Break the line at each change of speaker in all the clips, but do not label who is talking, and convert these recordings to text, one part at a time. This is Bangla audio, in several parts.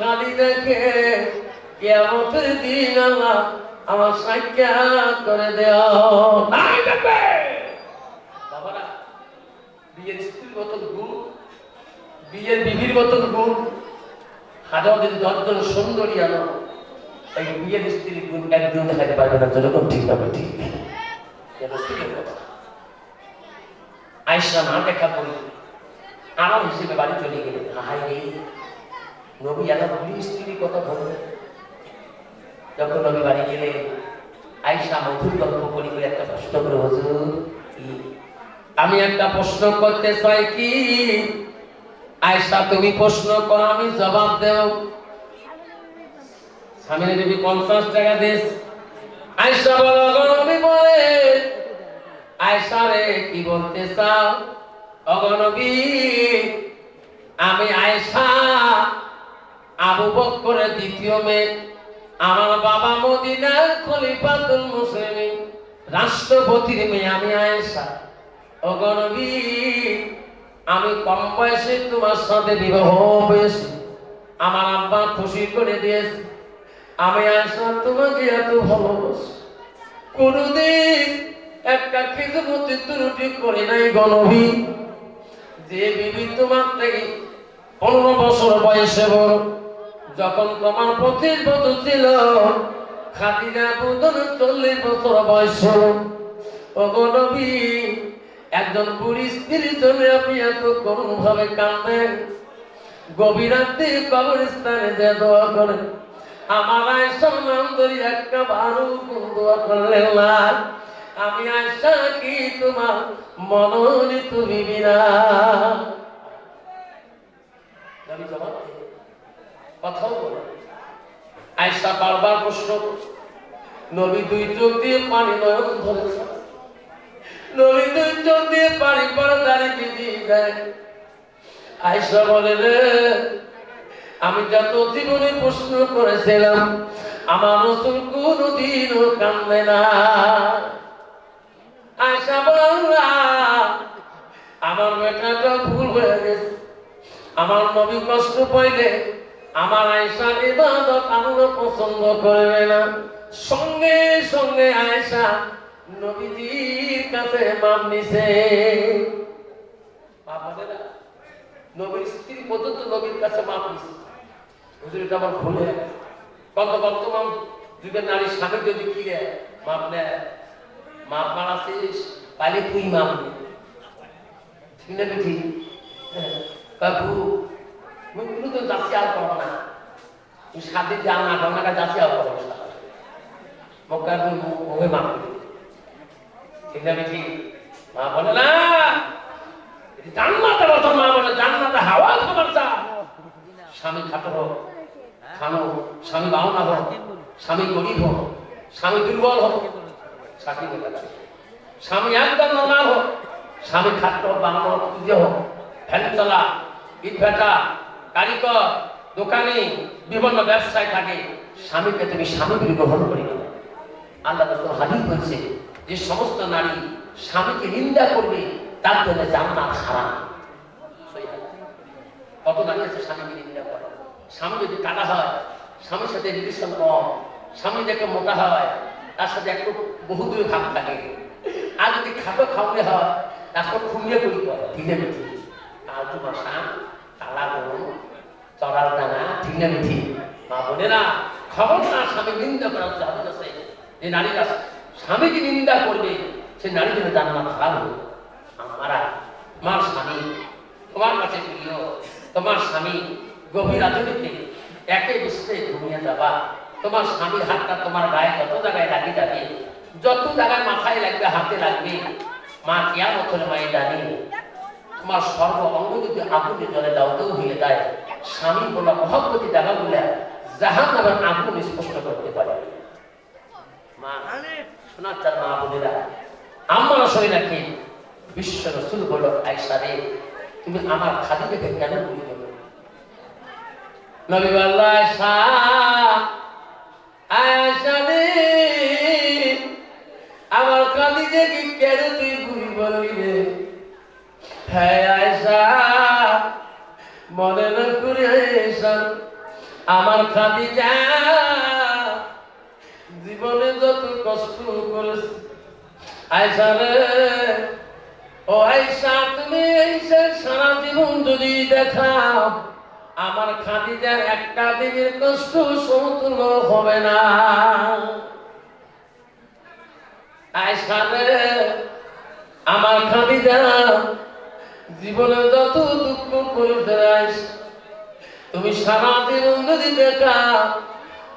খালি দেখে কেমতের দিন আল্লাহ আমার সাক্ষাৎ করে দেও নাই দেখবে। বাবারা বিয়ের স্ত্রীর মতন গুণ বিয়ের বিবির মতন গুণ হাজার যদি দশজন সুন্দরী আনো এই বিয়ের স্ত্রীর গুণ একদিন দেখাতে পারবে না যখন ঠিক হবে ঠিক। আয়সা না দেখা করি আমার হিসেবে বাড়ি চলে গেলে হাই নবী কথা যখন নবী বাড়ি আয়সা মধুর গল্প করি বলে একটা প্রশ্ন করে, হুজুর? আমি একটা প্রশ্ন করতে চাই কি? আয়সা তুমি প্রশ্ন করো, আমি জবাব দেব। স্বামীর দেবী পঞ্চাশ টাকা দিস। আয়সা বলো গো বলে। আয়সা রে, কি বলতে চাও? অগনবী আমি আয়সা আবু বক্করের দ্বিতীয় মেয়ে, আমার বাবা মদিনার খলিফাতুল মুসলিমিন, রাষ্ট্রপতির মেয়ে আমি আয়েশা। অগনবী আমি কম বয়সে তোমার সাথে বিবাহ হয়েছে। আমার আব্বা খুশি করে দিয়েছে, আমি আয়েশা তোমাকে এত ভালোবাসি। কোনদিন একটা খিদমতি ত্রুটি করে নাই গণবী যে বিবি তোমার থেকে পনেরো বছর বয়সে বড় যখন তোমার পঁচিশ বছর ছিল, খাদিজা বুদন চল্লিশ বছর বয়স। নবী, একজন বুড়ি স্ত্রীর জন্য আপনি এত করুণ ভাবে কাঁদেন গভীর কবরস্থানে যে দোয়া করেন, আমার আয়সার নাম একটা বারো দোয়া করলেন না আমি আয়সা কি তোমার মনোনীত বিবি না জবাব দিলেন। কথাও আয়সা বারবার প্রশ্ন। নবী দুই চোখ দিয়ে পানি নয়ন ধরেছে নবী দুই চোখ দিয়ে পানি পরে দাঁড়িয়ে বিধিয়ে দেয়। আয়সা বলে, রে, আমি যত জীবনে প্রশ্ন করেছিলাম, আমার রসুল কোনদিনও কান্দে না। আয়সা বললা আমার বেটাটা ভুল হয়ে গেছে। আমার নবী কষ্ট পাইলে আমার আয়সা ইবাদত আল্লাহ পছন্দ করবে না। সঙ্গে সঙ্গে আয়সা নবীজির কাছে মাপ নিছে। মাপ মানে না, নবীর স্ত্রী পর্যন্ত নবীর কাছে মাপ নিছে। হুজুর, এটা আমার ভুল হয়ে কত বর্তমান যুগের নারী স্বামী যদি কি রে, মাপ নেয় মাপ মারাছিস পাইলে তুই মাপ নে। ঠিক না বেঠি? বাবু মুখগুলো তো যাচ্ছি আর করো না। সাত দিন যাও না গঙ্গাটা যাচ্ছি আর করো না। মক্কার মাপ দিবে। ঠিক না বেঠি? মা বলে, না জান্নাতে বছর মা বলে, জান্নাতে হাওয়া খাবার চা। স্বামী খাটো হোক, খানো স্বামী বাহনা হোক, স্বামী গরিব হোক, স্বামী দুর্বল হোক, সাথী কথা স্বামী একদম নর্মাল হোক, স্বামী বাংলা পুজো হোক ফ্যান চালা ইট কারিগর, দোকানে, বিভিন্ন ব্যবসায় থাকে। স্বামীকে তুমি স্বামী গ্রহণ করি আল্লাহ রসুল হাদিস বলছে যে সমস্ত নারী স্বামীকে নিন্দা করবে, তার জন্য জান্নাত হারাম। কত নারী আছে স্বামীকে নিন্দা করে? স্বামী যদি কাটা হয়, স্বামীর সাথে রিলেশন কম, স্বামী দেখে মোটা হয়, তার সাথে একটু বহুদূর ভাব থাকে। আর যদি খাটো খাওয়ালে হয় তারপর খুঁড়িয়ে করি করে ধীরে আর তোমার সাম কালা গরম চড়ার দানা ঠিনে মিঠি। মা বোনেরা খবর না স্বামী নিন্দা করা হচ্ছে আছে, যে নারীরা স্বামীকে নিন্দা করবে, সে নারী জন্য জান্নাত হারাম হবে। আমারা, তোমার স্বামী, তোমার কাছে প্রিয়, তোমার স্বামী গভীর রাজনীতি একে বিশ্বে ঘুমিয়ে যাবা। তোমার স্বামীর হাতটা তোমার গায়ে যত জায়গায় লাগি যাবে, যত জায়গায় মাথায় লাগবে, হাতে লাগবে। মা কেয়া মতন মায়ে জানি তোমার সর্ব অঙ্গ যদি আগুনে জলে দাও হয়ে যায়। স্বামী বলা মহব্বতী বলে জাহান আমার আগুন স্পষ্ট করতে পারে। মা শোনার চার মা বোনেরা আমার শরীর নাকি বিশ্ব রসুল বলো রে তুমি আমার খাদি দেখে কেন ভুলি গেল নবী আল্লাহ আমার খাদিজা, জীবনে যত কষ্ট করেছে। আয়সা রে, ও আয়সা তুমি আয়সা সারা জীবন যদি দেখাও, আমার খাদিজার একটা দিনের কষ্ট সমতুল্য হবে না। আয়সা রে, আমার খাদিজা, জীবনে যত দুঃখ করেছে আয়সা তুমি সারা জীবন যদি দেখা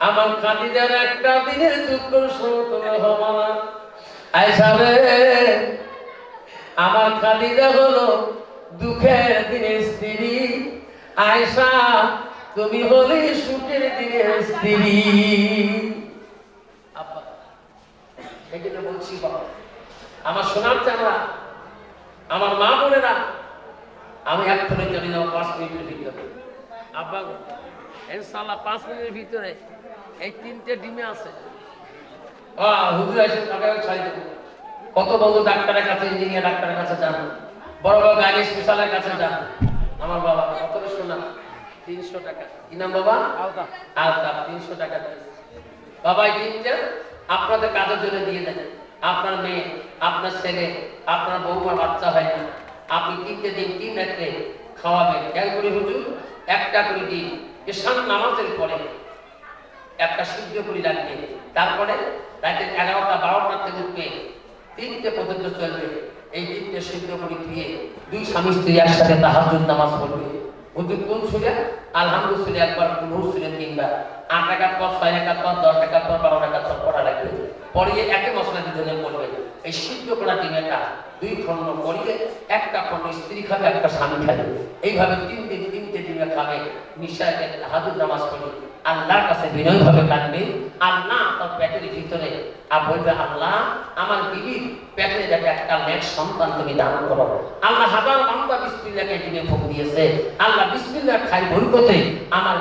আমার খাদিজার একটা দিনের দুঃখ সমতুল্য হবে না। আয়সা রে আমার খাদিজা হলো দুঃখের দিনের স্ত্রী। আয়সা তুমি হলে সুখের দিনের স্ত্রী। বলছি, বাবা, আমার সোনার চামড়া আমার মা বোনেরা, আমি এক্ষণে চলে যাব পাঁচ মিনিটের ভিতরে। আব্বা গো, ইনশাল্লাহ পাঁচ মিনিটের ভিতরে এই তিনটে ডিমে আছে। আহ, হুজুর এসে তাকে ছাড়ি দেবো কত বন্ধু ডাক্তারের কাছে ইঞ্জিনিয়ার ডাক্তারের কাছে যান। বড় বড় গাড়ি স্পেশালের কাছে যান। আমার বাবা কত শোনা? তিনশো টাকা। কি নাম বাবা? আলতা তিনশো টাকা। বাবা এই তিনটা আপনাদের কাজের জন্য দিয়ে দেন। আপনার মেয়ে আপনার ছেলে আপনার বৌমার বাচ্চা হয় না। আপনি তিনটে দিন তিন রাত্রে খাওয়াবেন খেয়াল করে হুজুর, একটা করে দিন। ঈশান নামাজের পরে একটা সিদ্ধ করে রাখবে তারপরে রাতে এগারোটা, বারোটা থেকে উঠবে তিনটে পর্যন্ত চলবে। এই তিনটে সিদ্ধ করে দিয়ে দুই স্বামী স্ত্রী একসাথে তাহাজুদ নামাজ পড়বে। হুজুর, কোন সুরে? আলহামদুল সুরে একবার নূর সুরে তিনবার। আট টাকা পর, ছয় টাকা পর, দশ টাকা পর, বারো টাকা পর, পড়া লাগবে। পড়িয়ে একে মশলা দুজনে পড়বে। এই সিদ্ধ করা ডিমেটা দুই খণ্ড পড়িয়ে একটা খণ্ড স্ত্রী খাবে, একটা স্বামী খাবে। এইভাবে তিন দিন তিনটে ডিমে খাবে নিশাকে হাজুর নামাজ পড়ে। আল্লাহর কাছে বিনয় ভাবে কাঁদবে আল্লাহ তার পেটের ভিতরে। আর বলবে, আল্লাহ, আমার বিবির পেটে যাতে একটা নেট সন্তান তুমি দান করো। আল্লাহ হাজার বান্দা বিসমিল্লাহকে দিনে ভোগ দিয়েছে। আল্লাহ বিসমিল্লাহ খাই বরকতে আমার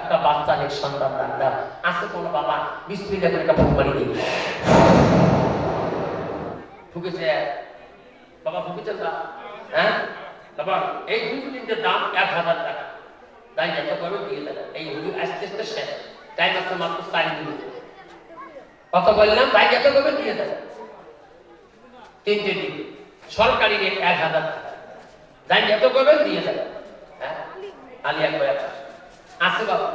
একটা বাচ্চা নেট সন্তান দান দাও। আছে কোন বাবা বিসমিল্লাহ করে একটা ভোগ বাড়ি দিই ঢুকেছে বাবা ঢুকেছেন না হ্যাঁ? বাবা এই দুই তিনটে দাম এক হাজার টাকা, তাই যত করবে দিয়ে দেবে এই হুজুর আস্তে আস্তে শেষ। তাই মাত্র মাত্র চারি দিন কত বললাম, তাই যত করবে দিয়ে দেবে তিনটে দিন। সরকারি রেট এক হাজার টাকা। তাই যত করবে দিয়ে দেবে হ্যাঁ? আলিয়া কয়া আছে বাবা।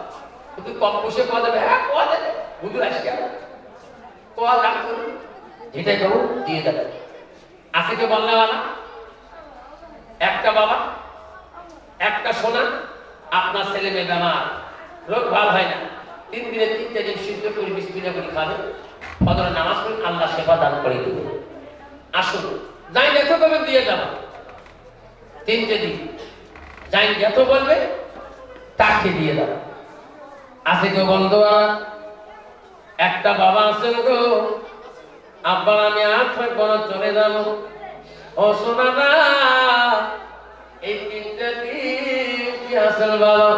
তুমি কম বসে পাওয়া যাবে। হ্যাঁ পাওয়া যাবে। হুজুর আসি কেন? পাওয়া দাম করুন যেটাই করুন দিয়ে দেবে আছে কে বললে একটা বাবা, একটা সোনা, আপনার ছেলে মেয়ে বেমার, রোগ ভালো হয় না। তিন দিনে তিনটে দিন সিদ্ধ করে বিসমিল্লা করে খাবে। ফজরের নামাজ পড়ে আল্লাহ সেবা দান করে দিবে। আসুন যাই দেখো কবে দিয়ে যাব? তিনটে দিন। যাই যত বলবে, তাকে দিয়ে দাও আছে কেউ বন্ধু একটা বাবা আছেন গো। আব্বা, আমি আর থাকব না চলে যাব। ও শোনা না এই তিনটে কি আসল বাবা?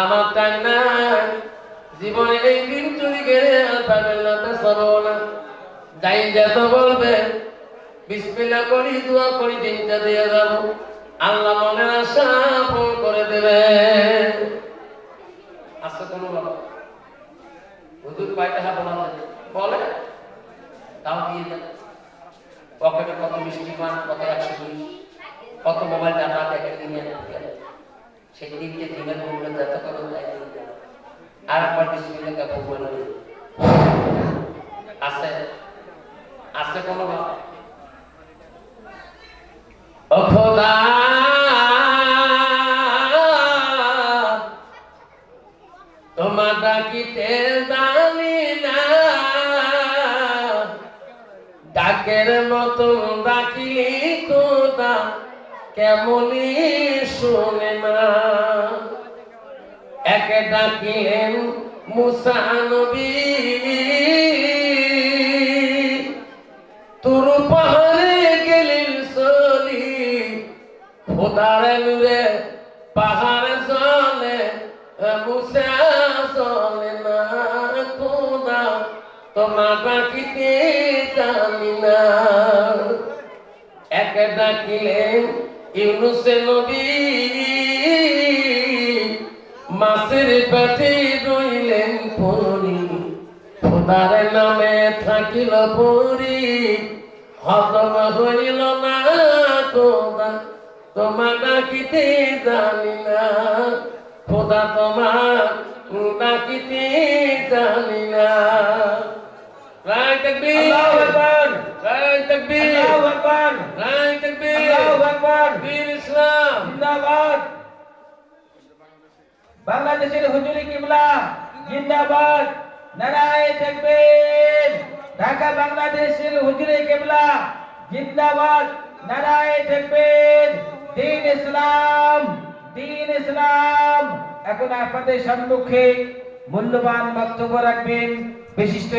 আমার টাইম নাই। জীবনে এই দিন চুরি গেলে আর পাবেন না পেছাবো না। যাই যেত বলবে, বিসমিল্লাহ করি, দোয়া করি, দিনটা দিয়ে যাব। আল্লাহ মনের আশা পূরণ করে দেবে। আচ্ছা কোনো বাবা? হুজুর কয়টা হ্যাঁ বলা যায়? বলে তাও দিয়ে দেন পকেটে কত মিষ্টি পান কত একশো দুই, কত মোবাইল ডাটা দেখে দিনে সেই দিনকে দিনের মূল্য যত আর একবার বলে আছে? আছে কোনো ডাকের মতন ডাকিলি খোদা, কেমনই শুনে না। একে ডাকিলেন মুসা নবী। তোর পাহাড়ে গেলেন সলি, খোদার নূরে পাহাড় জলে তোমার ডাকিতে জানি না। এক ডাকিলেন ইউনুসে নবী। মাসের পেটে রইলেন পরি। খোদার নামে থাকিল পরি। হতম হইল না খোদা। তোমার ডাকিতে জানি না। খোদা তোমার ডাকিতে জানি না। রায় তকবীর।
আল্লাহু আকবার।
রায় তকবীর।
আল্লাহু আকবার।
রায় তকবীর।
আল্লাহু আকবার।
বীর ইসলাম।
জিন্দাবাদ। বাংলাদেশের হুজুরি কিবলা জিন্দাবাদ। নারায়ে তাকবীর। ঢাকা বাংলাদেশের হুজুরি কিবলা জিন্দাবাদ। নারায়ে তাকবীর। দিন ইসলাম দিন ইসলাম। এখন আপনাদের সম্মুখে মূল্যবান বক্তব্য রাখবেন। বিশিষ্ট